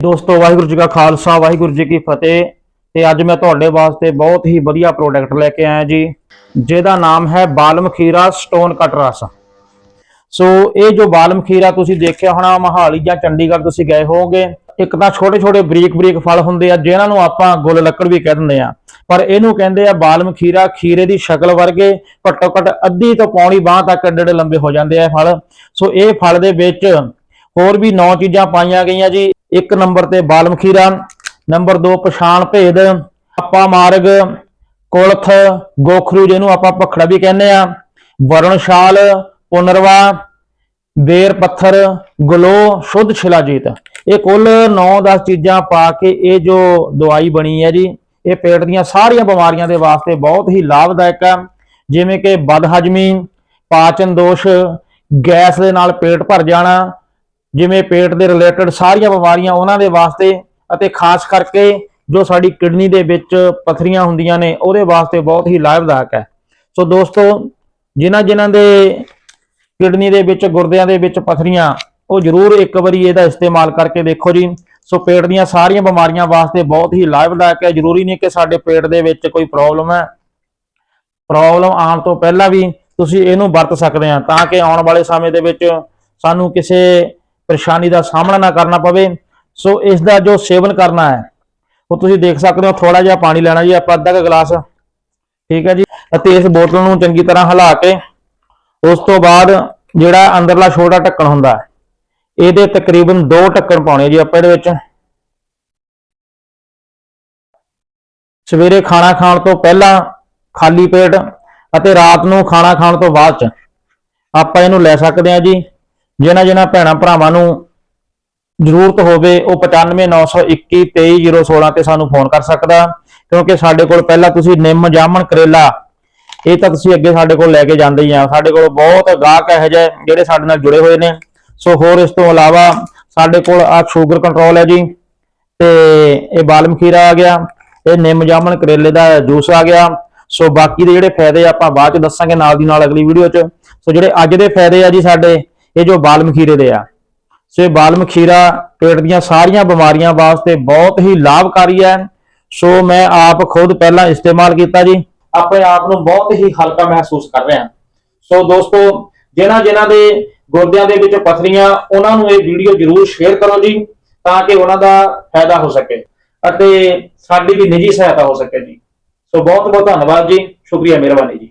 ਦੋਸਤੋ, ਵਾਹਿਗੁਰੂ ਜੀ ਕਾ ਖਾਲਸਾ, ਵਾਹਿਗੁਰੂ ਜੀ ਕੀ ਫਤਿਹ। ਤੇ ਅੱਜ ਮੈਂ ਤੁਹਾਡੇ ਵਾਸਤੇ ਬਹੁਤ ਹੀ ਵਧੀਆ ਪ੍ਰੋਡਕਟ ਲੈ ਕੇ ਆਇਆ ਜੀ, ਜਿਹਦਾ ਨਾਮ ਹੈ ਬਾਲਮਖੀਰਾ ਸਟੋਨ ਕਟ ਰਸ। ਸੋ, ਇਹ ਜੋ ਬਾਲਮਖੀਰਾ ਤੁਸੀਂ ਦੇਖਿਆ ਹੋਣਾ, ਮਹਾਲੀ ਜਾਂ ਚੰਡੀਗੜ੍ਹ ਤੁਸੀਂ ਗਏ ਹੋਵੋਗੇ, ਇੱਕ ਤਾਂ ਛੋਟੇ ਛੋਟੇ ਬਰੀਕ ਬਰੀਕ ਫਲ ਹੁੰਦੇ ਆ ਜਿਨ੍ਹਾਂ ਨੂੰ ਆਪਾਂ ਗੁੱਲ ਲੱਕੜ ਵੀ ਕਹਿ ਦਿੰਦੇ ਆ। ਪਰ ਇਹਨੂੰ ਕਹਿੰਦੇ ਆ ਬਾਲਮਖੀਰਾ ਖੀਰੇ ਦੀ ਸ਼ਕਲ ਵਰਗੇ ਘੱਟੋ ਘੱਟ ਅੱਧੀ ਤੋਂ ਪੌਣੀ ਬਾਹ ਤੱਕ ਏਡੇ ਲੰਬੇ ਹੋ ਜਾਂਦੇ ਆ ਫਲ। ਸੋ, ਇਹ ਫਲ ਦੇ ਵਿੱਚ ਹੋਰ ਵੀ ਨੌ ਚੀਜ਼ਾਂ ਪਾਈਆਂ ਗਈਆਂ ਜੀ। ਇੱਕ ਨੰਬਰ ਤੇ ਬਾਲਮਖੀਰਾ ਨੰਬਰ 2 ਪਛਾਣ ਭੇਦ, ਆਪਾ ਮਾਰਗ, ਕੁਲਥ, ਗੋਖਰੂ ਜਿਹਨੂੰ ਆਪਾਂ ਭਖੜਾ ਵੀ ਕਹਿੰਦੇ ਆ, ਵਰਣਸ਼ਾਲ, ਪੁਨਰਵਾ ਬੇਰ ਪੱਥਰ ਗਲੋ ਸ਼ੁੱਧ ਸ਼ਿਲਾਜੀਤ। ਇਹ ਕੁੱਲ 9-10 ਚੀਜ਼ਾਂ ਪਾ ਕੇ ਇਹ ਜੋ ਦਵਾਈ ਬਣੀ ਹੈ ਜੀ, ਇਹ ਪੇਟ ਦੀਆਂ ਸਾਰੀਆਂ ਬਿਮਾਰੀਆਂ ਦੇ ਵਾਸਤੇ ਬਹੁਤ ਹੀ ਲਾਭਦਾਇਕ ਹੈ। ਜਿਵੇਂ ਕਿ ਬਦਹਜਮੀ, ਪਾਚਨ ਦੋਸ਼, ਗੈਸ ਦੇ ਨਾਲ ਪੇਟ ਭਰ ਜਾਣਾ ਜਿਵੇਂ ਪੇਟ ਦੇ ਰਿਲੇਟਡ ਸਾਰੀਆਂ ਬਿਮਾਰੀਆਂ ਉਹਨਾਂ ਦੇ ਵਾਸਤੇ ਅਤੇ ਖਾਸ ਕਰਕੇ ਜੋ ਸਾਡੀ ਕਿਡਨੀ ਦੇ ਵਿੱਚ ਪਥਰੀਆਂ ਹੁੰਦੀਆਂ ਨੇ, ਉਹਦੇ ਵਾਸਤੇ ਬਹੁਤ ਹੀ ਲਾਭਦਾਇਕ ਹੈ। ਸੋ ਦੋਸਤੋ, ਜਿਨ੍ਹਾਂ ਜਿਨ੍ਹਾਂ ਦੇ ਕਿਡਨੀ ਦੇ ਵਿੱਚ, ਗੁਰਦਿਆਂ ਦੇ ਵਿੱਚ ਪਥਰੀਆਂ, ਉਹ ਜ਼ਰੂਰ ਇੱਕ ਵਾਰੀ ਇਹਦਾ ਇਸਤੇਮਾਲ ਕਰਕੇ ਦੇਖੋ ਜੀ। ਸੋ ਪੇਟ ਦੀਆਂ ਸਾਰੀਆਂ ਬਿਮਾਰੀਆਂ ਵਾਸਤੇ ਬਹੁਤ ਹੀ ਲਾਭਦਾਇਕ ਹੈ। ਜ਼ਰੂਰੀ ਨਹੀਂ ਕਿ ਸਾਡੇ ਪੇਟ ਦੇ ਵਿੱਚ ਕੋਈ ਪ੍ਰੋਬਲਮ ਹੈ। ਪ੍ਰੋਬਲਮ ਆਉਣ ਤੋਂ ਪਹਿਲਾਂ ਵੀ ਤੁਸੀਂ ਇਹਨੂੰ ਵਰਤ ਸਕਦੇ ਆ ਤਾਂ ਕਿ ਆਉਣ ਵਾਲੇ ਸਮੇਂ ਦੇ ਵਿੱਚ ਸਾਨੂੰ ਕਿਸੇ ਪਰੇਸ਼ਾਨੀ ਦਾ ਸਾਹਮਣਾ ਨਾ ਕਰਨਾ ਪਵੇ। ਸੋ ਇਸ ਦਾ ਜੋ ਸੇਵਨ ਕਰਨਾ ਹੈ ਉਹ ਤੁਸੀਂ ਦੇਖ ਸਕਦੇ ਹੋ ਥੋੜਾ ਜਿਹਾ ਪਾਣੀ ਲੈਣਾ ਜੀ ਆਪਾਂ ਅੱਧਾ ਕੁ ਗਲਾਸ। ਠੀਕ ਹੈ ਜੀ? ਅਤੇ ਇਸ ਬੋਤਲ ਨੂੰ ਚੰਗੀ ਤਰ੍ਹਾਂ ਹਿਲਾ ਕੇ ਉਸ ਤੋਂ ਬਾਅਦ ਜਿਹੜਾ ਅੰਦਰਲਾ ਛੋਟਾ ਢੱਕਣ ਹੁੰਦਾ ਹੈ, ਇਹਦੇ ਤਕਰੀਬਨ 2 ਢੱਕਣ ਪਾਉਣੇ ਜੀ ਆਪਾਂ ਇਹਦੇ ਵਿੱਚ। ਸਵੇਰੇ ਖਾਣਾ ਖਾਣ ਤੋਂ ਪਹਿਲਾਂ ਖਾਲੀ ਪੇਟ ਅਤੇ ਰਾਤ ਨੂੰ ਖਾਣਾ ਖਾਣ ਤੋਂ ਬਾਅਦ ਚ ਆਪਾਂ ਇਹਨੂੰ ਲੈ ਸਕਦੇ ਹਾਂ ਜੀ। ਜਿਨ੍ਹਾਂ ਜਿਨ੍ਹਾਂ ਭੈਣਾਂ ਭਰਾਵਾਂ ਨੂੰ ਜ਼ਰੂਰਤ ਹੋਵੇ, ਉਹ 95921 23016 ਤੇ ਸਾਨੂੰ ਫੋਨ ਕਰ ਸਕਦਾ, ਕਿਉਂਕਿ ਸਾਡੇ ਕੋਲ ਪਹਿਲਾਂ ਤੁਸੀਂ ਨਿੰਮ, ਜਾਮਣ, ਕਰੇਲਾ, ਇਹ ਤਾਂ ਤੁਸੀਂ ਅੱਗੇ ਸਾਡੇ ਕੋਲ ਲੈ ਕੇ ਜਾਂਦੇ ਹੀ ਆ। ਸਾਡੇ ਕੋਲ ਬਹੁਤ ਗਾਹਕ ਇਹੋ ਜਿਹੇ ਜਿਹੜੇ ਸਾਡੇ ਨਾਲ ਜੁੜੇ ਹੋਏ ਨੇ। ਸੋ ਹੋਰ ਇਸ ਤੋਂ ਇਲਾਵਾ ਸਾਡੇ ਕੋਲ ਆ ਸ਼ੂਗਰ ਕੰਟਰੋਲ ਹੈ ਜੀ, ਤੇ ਇਹ ਬਾਲਮਖੀਰਾ ਆ ਗਿਆ, ਇਹ ਨਿੰਮ, ਜਾਮਣ, ਕਰੇਲੇ ਦਾ ਜੂਸ ਆ ਗਿਆ। ਸੋ ਬਾਕੀ ਦੇ ਜਿਹੜੇ ਫਾਇਦੇ ਆਪਾਂ ਬਾਅਦ ਚ ਦੱਸਾਂਗੇ ਨਾਲ ਦੀ ਨਾਲ ਅਗਲੀ ਵੀਡੀਓ ਚ। ਸੋ ਜਿਹੜੇ ਅੱਜ ਦੇ ਫਾਇਦੇ ਆ ਜੀ ਸਾਡੇ ਇਹ ਜੋ ਬਾਲ ਮਖੀਰੇ ਦੇ ਆ। ਸੋ ਇਹ ਬਾਲ ਮਖੀਰਾ ਪੇਟ ਦੀਆਂ ਸਾਰੀਆਂ ਬਿਮਾਰੀਆਂ ਵਾਸਤੇ ਬਹੁਤ ਹੀ ਲਾਭਕਾਰੀ ਹੈ। ਸੋ ਮੈਂ ਆਪ ਖੁਦ ਪਹਿਲਾਂ ਇਸਤੇਮਾਲ ਕੀਤਾ ਜੀ। ਆਪਣੇ ਆਪ ਨੂੰ ਬਹੁਤ ਹੀ ਹਲਕਾ ਮਹਿਸੂਸ ਕਰ ਰਿਹਾ। ਸੋ ਦੋਸਤੋ, ਜਿਨ੍ਹਾਂ ਜਿਨ੍ਹਾਂ ਦੇ ਗੁਰਦਿਆਂ ਦੇ ਵਿੱਚ ਪਥਰੀਆਂ, ਉਹਨਾਂ ਨੂੰ ਇਹ ਵੀਡੀਓ ਜਰੂਰ ਸ਼ੇਅਰ ਕਰੋ ਜੀ, ਤਾਂ ਕਿ ਉਹਨਾਂ ਦਾ ਫਾਇਦਾ ਹੋ ਸਕੇ ਅਤੇ ਸਾਡੀ ਵੀ ਨਿੱਜੀ ਸਹਾਇਤਾ ਹੋ ਸਕੇ ਜੀ। ਸੋ ਬਹੁਤ ਬਹੁਤ ਧੰਨਵਾਦ ਜੀ। ਸ਼ੁਕਰੀਆ, ਮਿਹਰਬਾਨੀ ਜੀ।